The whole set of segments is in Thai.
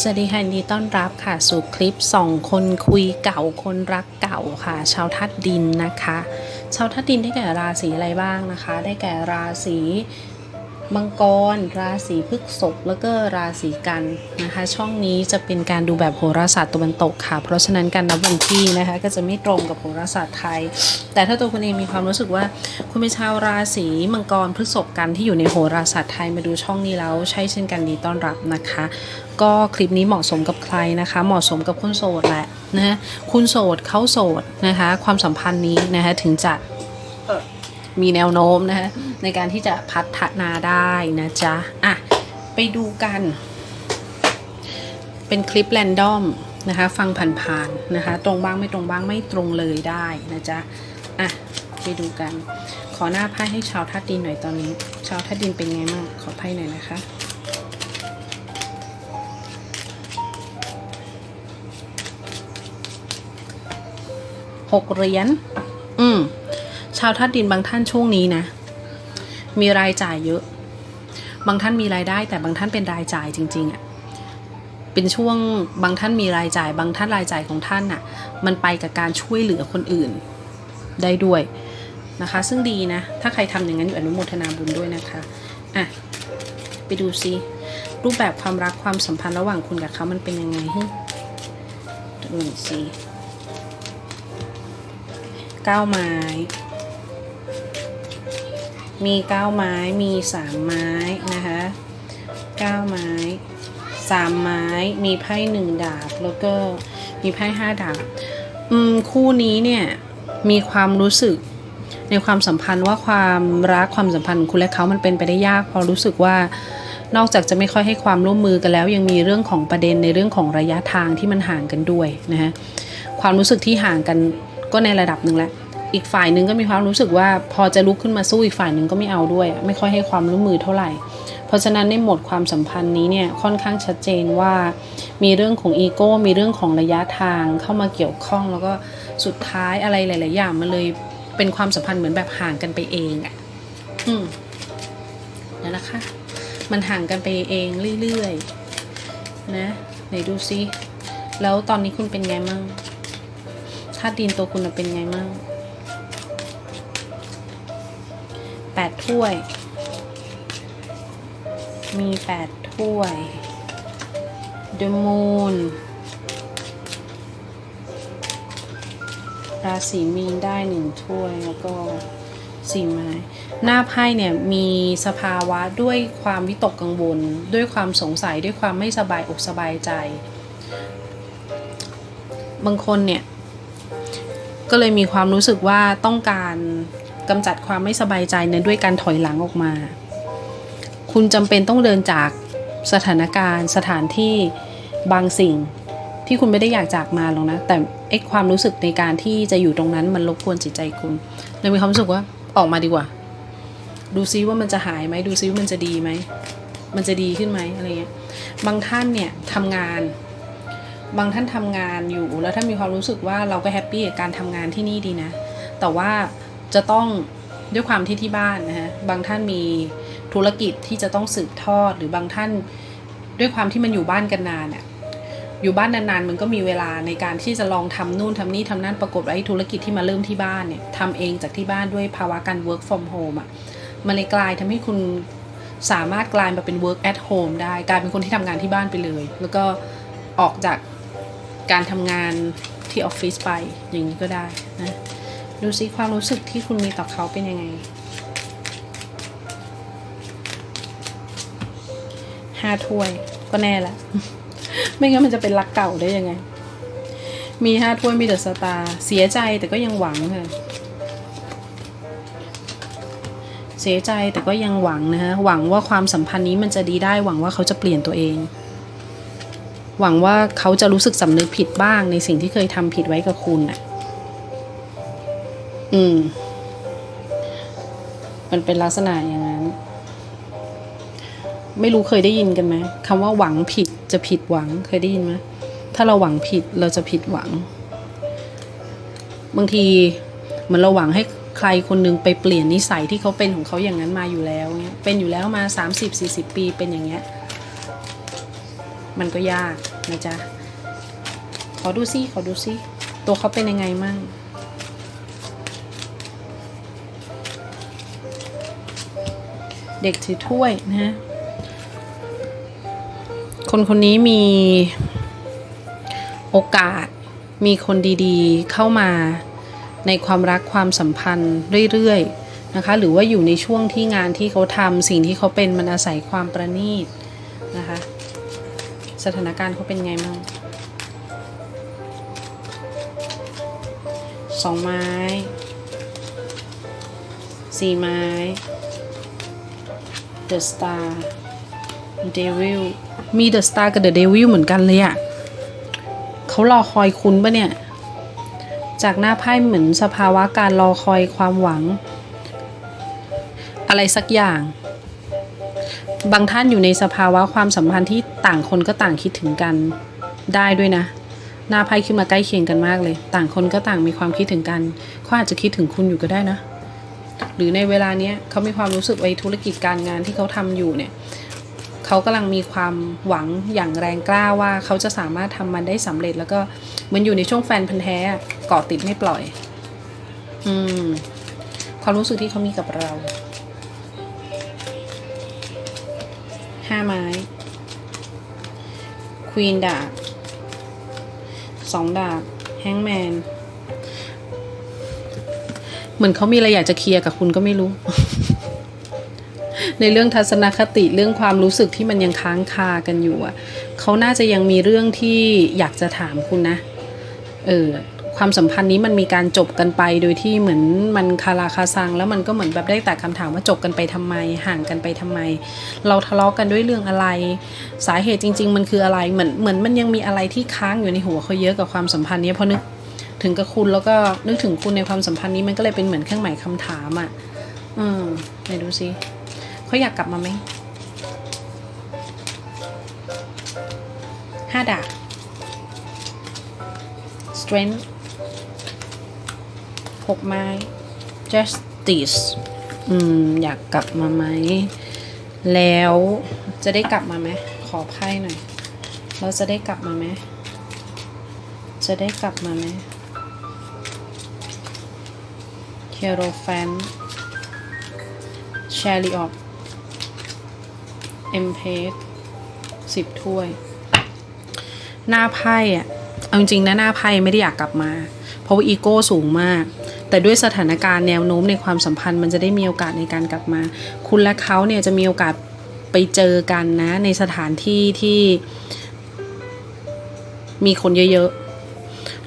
สวัสดีค่ะยินดีต้อนรับค่ะสู่คลิปสองคนคุยเก่าคนรักเก่าค่ะ ชาวทัดดินนะคะ ชาวทัดดินได้แก่ราศีอะไรบ้างนะคะ ได้แก่ราศี มังกร ราศีพฤษภแล้วก็ราศีกันนะคะ ช่องนี้จะเป็นการดูแบบโหราศาสตร์ตะวันตกค่ะ เพราะฉะนั้นการนับวันที่นะคะก็จะไม่ตรงกับโหราศาสตร์ไทย แต่ถ้าตัวคุณเองมีความรู้สึกว่าคุณเป็นชาวราศีมังกรพฤษภกันที่อยู่ในโหราศาสตร์ไทยมาดูช่องนี้แล้วใช่เช่นกันดีต้อนรับนะคะ ก็คลิปนี้เหมาะสมกับใครนะคะ เหมาะสมกับคนโสดแหละนะะคุณโสดเขาโสดนะคะ ความสัมพันธ์นี้นะคะถึงจะ มีแนวโน้มนะคะในการที่จะพัฒนาได้นะจ๊ะ อะ ไปดูกัน เป็นคลิปแรนดอมนะคะ ฟังผ่านๆนะคะ ตรงบ้างไม่ตรงบ้างไม่ตรงเลยได้นะจ๊ะ อะ ไปดูกัน ขอหน้าไพ่ให้ชาวทัดดินหน่อยตอนนี้ ชาวทัดดินเป็นไงบ้างขอไพ่หน่อยนะคะหกเหรียญาวทัดดินบางท่านช่วงนี้นะ มีรายจ่ายเยอะ บางท่านมีรายได้ แต่บางท่านเป็นรายจ่ายจริง ๆอะ่ะเป็นช่วงบางท่านมีรายจ่าย บางท่านรายจ่ายของท่านน่ะ มันไปกับการช่วยเหลือคนอื่นได้ด้วยนะคะ ซึ่งดีนะ ถ้าใครทำอย่างนั้นอยู่อนุโมทนาบุญด้วยนะคะอะไปดูซิรูปแบบความรักความสัมพันธ์ระหว่างคุณกับเขามันเป็นยังไงฮึดูสิเก้าไม้ มีเก้าไม้มีสามไม้นะคะเก้าไม้สามไม้ มีไพ่หนึ่งดาบ แล้วก็มีไพ่ห้าดาบ อืม คู่นี้เนี่ย มีความรู้สึกในความสัมพันธ์ว่าความรักความสัมพันธ์คุณและเขามันเป็นไปได้ยากเพราะรู้สึกว่านอกจากจะไม่ค่อยให้ความร่วมมือกันแล้ว ยังมีเรื่องของประเด็นในเรื่องของระยะทางที่มันห่างกันด้วยนะฮะความรู้สึกที่ห่างกันก็ในระดับหนึ่งแล้ว อีกฝ่ายหนึ่งก็มีความรู้สึกว่าพอจะลุกขึ้นมาสู้อีกฝ่ายหนึ่งก็ไม่เอาด้วย ไม่ค่อยให้ความร่วมมือเท่าไหร่ เพราะฉะนั้นในหมดความสัมพันธ์นี้เนี่ยค่อนข้างชัดเจนว่า มีเรื่องของอีโก้มีเรื่องของระยะทางเข้ามาเกี่ยวข้อง แล้วก็สุดท้ายอะไรหลาย ๆ อย่างมันเลยเป็นความสัมพันธ์เหมือนแบบห่างกันไปเองอะ่ะอืมนั่นแหละค่ะมันห่างกันไปเองเรื่อยๆนะไหนดูซิแล้วตอนนี้คุณเป็นไงมั่งธาตุดินตัวคุณเป็นไงมั่ง แปดถ้วย มีแปดถ้วย The Moon ราศีมีนได้หนึ่งถ้วยแล้วก็สี่ไม้หน้าไพ่เนี่ยมีสภาวะด้วยความวิตกกังวล ด้วยความสงสัยด้วยความไม่สบายอกสบายใจ บางคนเนี่ย ก็เลยมีความรู้สึกว่าต้องการ กำจัดความไม่สบายใจเนี่ยด้วยการถอยหลังออกมา คุณจำเป็นต้องเดินจากสถานการณ์ สถานที่บางสิ่งที่คุณไม่ได้อยากจากมาหรอกนะ แต่ไอ้ความรู้สึกในการที่จะอยู่ตรงนั้นมันรบกวนจิตใจคุณเลยมีความรู้สึกว่าออกมาดีกว่า ดูซิว่ามันจะหายไหมดูซิว่ามันจะดีไหมมันจะดีขึ้นไหมอะไรเงี้ยบางท่านเนี่ยทำงาน บางท่านทำงานอยู่แล้วถ้ามีความรู้สึกว่าเราก็แฮปปี้กับการทำงานที่นี่ดีนะ แต่ว่า จะต้องด้วยความที่ที่บ้านนะฮะบางท่านมีธุรกิจที่จะต้องสืบทอดหรือบางท่านด้วยความที่มันอยู่บ้านกันนานอะอยู่บ้านนานๆมันก็มีเวลาในการที่จะลองทำนู่นทำนี่ทำนั่นปรากฏว่าไอ้ธุรกิจที่มาเริ่มที่บ้านเนี่ยทำเองจากที่บ้านด้วยภาวะการ work from home อะมันเลยกลายทำให้คุณสามารถกลายมาเป็น work at home ได้กลายเป็นคนที่ทำงานที่บ้านไปเลย แล้วก็ออกจากการทำงานที่ออฟฟิศไปอย่างนี้ก็ได้นะ ดูซิความรู้สึกที่คุณมีต่อเขาเป็นยังไง ห้าถ้วยก็แน่ละ ไม่งั้นมันจะเป็นรักเก่าได้ยังไง มีห้าถ้วยมีเดอะสตาร์เสียใจแต่ก็ยังหวังค่ะเสียใจแต่ก็ยังหวังนะฮะ หวังว่าความสัมพันธ์นี้มันจะดีได้ หวังว่าเขาจะเปลี่ยนตัวเอง หวังว่าเขาจะรู้สึกสำนึกผิดบ้างในสิ่งที่เคยทำผิดไว้กับคุณน่ะ อืม มันเป็นลักษณะอย่างนั้น ไม่รู้เคยได้ยินกันไหมคำว่าหวังผิดจะผิดหวังเคยได้ยินไหมถ้าเราหวังผิดเราจะผิดหวัง บางทีเหมือนเราหวังให้ใครคนหนึงไปเปลี่ยนนิสัยที่เขาเป็นของเขาอย่างนั้นมาอยู่แล้วเี้ยเป็นอยู่แล้วมา 30-40 ปีเป็นอย่างเงี้ย มันก็ยากนะจ๊ะ ขอดูซิขอดูซิ ตัวเขาเป็นยังไงมั่ง เด็กถือถ้วยนะ คนคนนี้มีโอกาสมีคนดีๆ เข้ามาในความรักความสัมพันธ์เรื่อยๆนะคะ หรือว่าอยู่ในช่วงที่งานที่เขาทำสิ่งที่เขาเป็นมันอาศัยความประณีตนะคะ สถานการณ์เขาเป็นไงมั่งสองไม้สี่ไม้ The Star Devil มี The Star กับ The Devil เหมือนกันเลยอะ่ะเขารอคอยคุณปะเนี่ย จากหน้าไพ่เหมือนสภาวะการรอคอยความหวัง อะไรสักอย่าง บางท่านอยู่ในสภาวะความสัมพันธ์ที่ต่างคนก็ต่างคิดถึงกันได้ด้วยนะ หน้าไพ่ขึ้นมาใกล้เคียงกันมากเลย ต่างคนก็ต่างมีความคิดถึงกันเขาอาจจะคิดถึงคุณอยู่ก็ได้นะ หรือในเวลาเนี้ยเขามีความรู้สึกไว้ธุรกิจการงานที่เขาทำอยู่เนี่ยเขากำลังมีความหวังอย่างแรงกล้าว่าเขาจะสามารถทำมันได้สำเร็จ แล้วก็เหมือนอยู่ในช่วงแฟนพันธ์แท้อะเกาะติดไม่ปล่อย อืม ความรู้สึกที่เขามีกับเราห้าไม้ควีนดาบสองดาบแฮงแมน เหมือนเขามีอะไรอยากจะเคลียร์กับคุณก็ไม่รู้ ในเรื่องทัศนคติเรื่องความรู้สึกที่มันยังค้างคากันอยู่อะเขาน่าจะยังมีเรื่องที่อยากจะถามคุณนะ เออความสัมพันธ์นี้มันมีการจบกันไปโดยที่เหมือนมันคาราคาซัง แล้วมันก็เหมือนแบบได้แต่คำถามว่าจบกันไปทำไม ห่างกันไปทำไม เราทะเลาะกันด้วยเรื่องอะไร สาเหตุจริง ๆ มันคืออะไรเหมือนเหมือนมันยังมีอะไรที่ค้างอยู่ในหัวเขาเยอะกับความสัมพันธ์นี้เพราะนึก ถึงกับคุณแล้วก็นึกถึงคุณในความสัมพันธ์นี้มันก็เลยเป็นเหมือนเครื่องหมายคำถามอะ อืมไหนดูซิเขาอยากกลับมาไหมห้าดาบ strength หกไม้ justice อืม อยากกลับมาไหม แล้วจะได้กลับมาไหม ขอไพ่หน่อย เราจะได้กลับมาไหม จะได้กลับมาไหม เ e โรแฟนแชริออตเอ็มเพสสิบถ้วย หน้าไพ่อะเอาจริงนะหน้าไพ่ไม่ได้อยากกลับมา เพราะว่าอีโก้สูงมาก แต่ด้วยสถานการณ์แนวโน้มในความสัมพันธ์มันจะได้มีโอกาสในการกลับมา คุณและเขาเนี่ยจะมีโอกาสไปเจอกันนะ ในสถานที่ที่มีคนเยอะๆ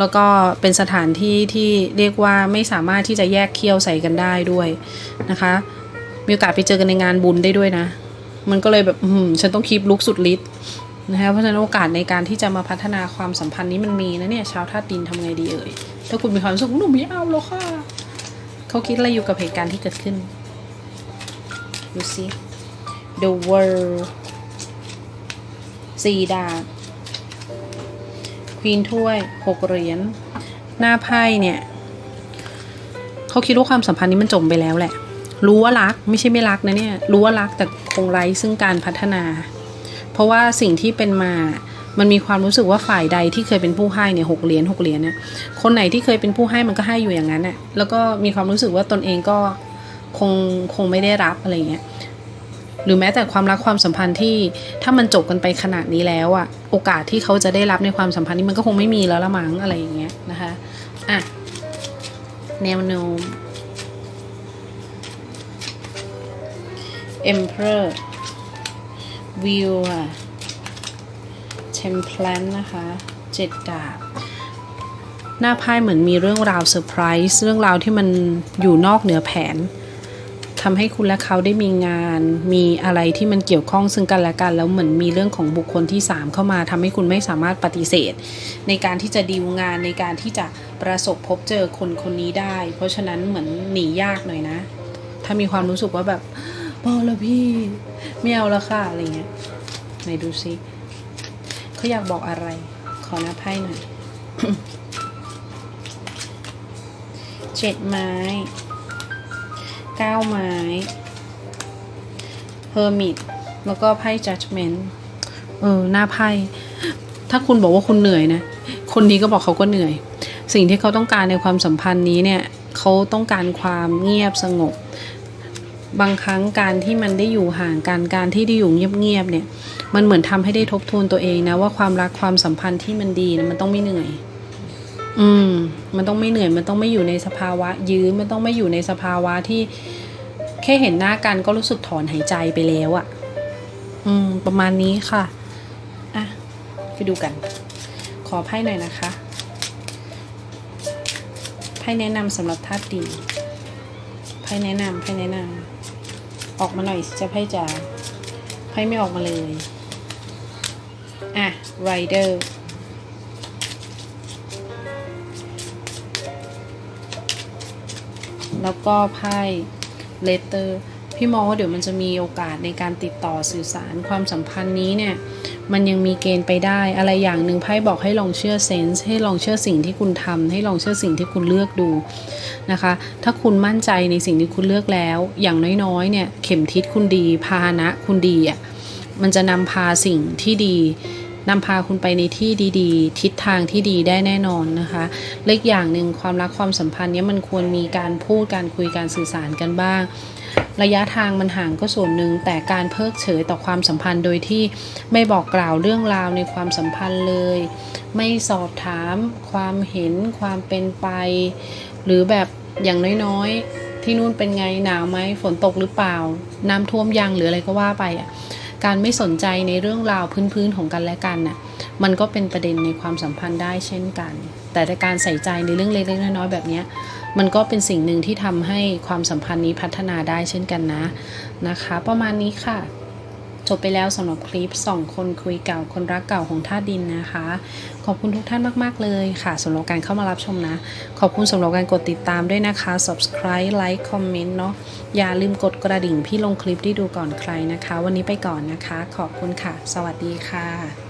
แล้วก็เป็นสถานที่ที่เรียกว่าไม่สามารถที่จะแยกเคี้ยวใส่กันได้ด้วยนะคะ มีโอกาสไปเจอกันในงานบุญได้ด้วยนะ มันก็เลยแบบอืมฉันต้องคีบลุกสุดฤทธิ์นะคะเพราะฉะนั้นโอกาสในการที่จะมาพัฒนาความสัมพันธ์นี้มันมีนะเนี่ยชาวธาตุดินทำไงดีเอ่ยถ้าคุณมีความสึกหนูไม่เอาแล้วค่ะเขาคิดอะไรอยู่กับเหตุการณ์ที่เกิดขึ้นดูสิ The World สี่ดาบ ควีนถ้วยหกเหรียญหน้าไพ่เนี่ยเขาคิดว่าความสัมพันธ์นี้มันจบไปแล้วแหละ รู้ว่ารักไม่ใช่ไม่รักนะเนี่ย รู้ว่ารักแต่คงไร้ซึ่งการพัฒนา เพราะว่าสิ่งที่เป็นมา มันมีความรู้สึกว่าฝ่ายใดที่เคยเป็นผู้ให้เนี่ยหกเหรียญหกเหรียญเนี่ยคนไหนที่เคยเป็นผู้ให้มันก็ให้อยู่อย่างนั้นน่ะแล้วก็มีความรู้สึกว่าตนเองก็คงคงไม่ได้รับอะไรเงี้ย หรือแม้แต่ความรักความสัมพันธ์ที่ถ้ามันจบกันไปขนาดนี้แล้วอะโอกาสที่เขาจะได้รับในความสัมพันธ์นี้มันก็คงไม่มีแล้วละมั้งอะไรอย่างเงี้ยนะคะอะแนวโน้ม Emperor View ค่ะ Template นะคะเจ็ดดาบหน้าไพ่เหมือนมีเรื่องราวเซอร์ไพรส์เรื่องราวที่มันอยู่นอกเหนือแผน ทำให้คุณและเขาได้มีงาน มีอะไรที่มันเกี่ยวข้องซึ่งกันและกัน แล้วเหมือนมีเรื่องของบุคคลที่ 3 เข้ามาทำให้คุณไม่สามารถปฏิเสธ ในการที่จะดีลงานในการที่จะประสบพบเจอคนคนนี้ได้ เพราะฉะนั้นเหมือนหนียากหน่อยนะ ถ้ามีความรู้สึกว่าแบบพอแล้วพี่ไม่เอาแล้วค่ะอะไรเงี้ยไหนดูซิเขาอยากบอกอะไร ขอหน้าไพ่หน่อยเจ็ดไม้ เก้าไม้ Hermit แล้วก็ไพ่ Judgment เออหน้าไพ่ถ้าคุณบอกว่าคุณเหนื่อยนะ คนนี้ก็บอกเขาก็เหนื่อย สิ่งที่เขาต้องการในความสัมพันธ์นี้เนี่ยเขาต้องการความเงียบสงบ บางครั้งการที่มันได้อยู่ห่างกันการที่ได้อยู่เงียบๆเนี่ย มันเหมือนทำให้ได้ทบทวนตัวเองนะว่าความรักความสัมพันธ์ที่มันดีนะมันต้องไม่เหนื่อย อืม มันต้องไม่เหนื่อย มันต้องไม่อยู่ในสภาวะ ยื้อ มันต้องไม่อยู่ในสภาวะที่ แค่เห็นหน้ากันก็รู้สึกถอนหายใจไปแล้วอะอืม ประมาณนี้ค่ะ อะ ไปดูกัน ขอไพ่หน่อยนะคะ ไพ่แนะนำสำหรับธาตุดิน ไพ่แนะนำไพ่แนะนำออกมาหน่อยจะไพ่จ๋าไพ่ไม่ออกมาเลย อะ rider แล้วก็ไพ่เลเตอร์พี่มองว่าเดี๋ยวมันจะมีโอกาสในการติดต่อสื่อสารความสัมพันธ์นี้เนี่ย มันยังมีเกณฑ์ไปได้ อะไรอย่างหนึ่งไพ่บอกให้ลองเชื่อเซนส์ให้ลองเชื่อสิ่งที่คุณทำให้ลองเชื่อสิ่งที่คุณเลือกดูนะคะ ถ้าคุณมั่นใจในสิ่งที่คุณเลือกแล้ว อย่างน้อยๆเนี่ยเข็มทิศคุณดีพาหนะคุณดีอะมันจะนำพาสิ่งที่ดี นำพาคุณไปในที่ดีๆ ทิศทางที่ดีได้แน่นอนนะคะเล็กอย่างหนึ่งความรักความสัมพันธ์เนี้ยมันควรมีการพูดการคุยการสื่อสารกันบ้าง ระยะทางมันห่างก็ส่วนหนึ่งแต่การเพิกเฉยต่อความสัมพันธ์โดยที่ไม่บอกกล่าวเรื่องราวในความสัมพันธ์เลย ไม่สอบถาม ความเห็นความเป็นไป หรือแบบอย่างน้อยๆที่นู่นเป็นไงหนาวไหมฝนตกหรือเปล่า น้ำท่วมยังหรืออะไรก็ว่าไปอะ การไม่สนใจในเรื่องราวพื้นๆของกันและกันน่ะมันก็เป็นประเด็นในความสัมพันธ์ได้เช่นกัน แต่การใส่ใจในเรื่องเล็กๆน้อยๆแบบนี้มันก็เป็นสิ่งหนึ่งที่ทำให้ความสัมพันธ์นี้พัฒนาได้เช่นกันนะนะคะ ประมาณนี้ค่ะ จบไปแล้วสำหรับคลิปสองคนคุยเก่าคนรักเก่าของท่าดินนะคะ ขอบคุณทุกท่านมาก ๆ เลยค่ะสำหรับการเข้ามารับชมนะ ขอบคุณสำหรับการกดติดตามด้วยนะคะ subscribe like comment เนาะอย่าลืมกดกระดิ่งพี่ลงคลิปที่ดูก่อนใครนะคะ วันนี้ไปก่อนนะคะ ขอบคุณค่ะ สวัสดีค่ะ